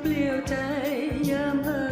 เปลี่ยวใจยามเธอ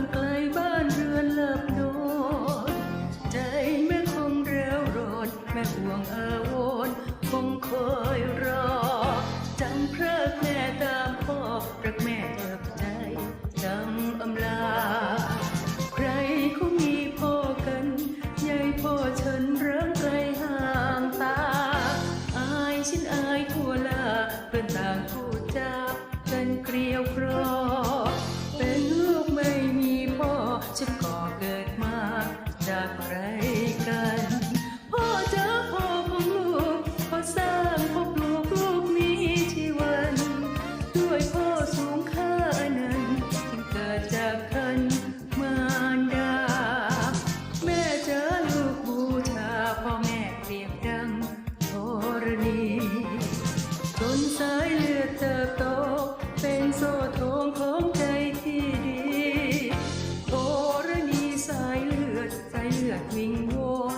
สายเลือดเจิบโต เป็นโซ่ทองของใจที่ดีโอรณีสายเลือดสายเลือดวิงวน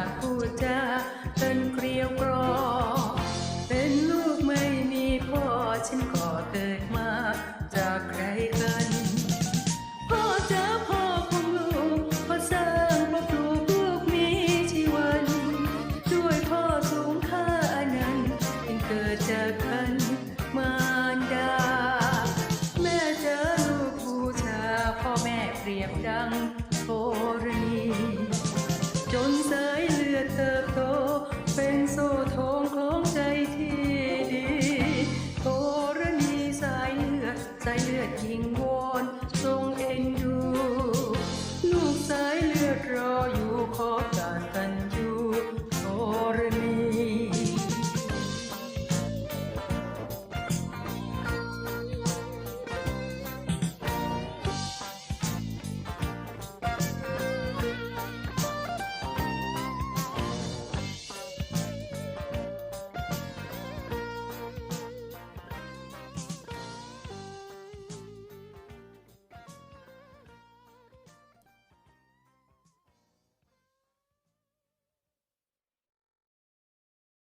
ากพูดจาเป็นเกลียวกรอ เป็นลูกไม่มีพ่อฉันก็เกิดมาจากใครกันพ่อจอพ่อของลูกพ่อสร้างพ่อปลูกลูกมีชีวันด้วยพ่อสูงค่าอนันต์เป็นเกิดจากกันมาดา แม่จอลูกผู้ชาพ่อแม่เปรียบดังโพรี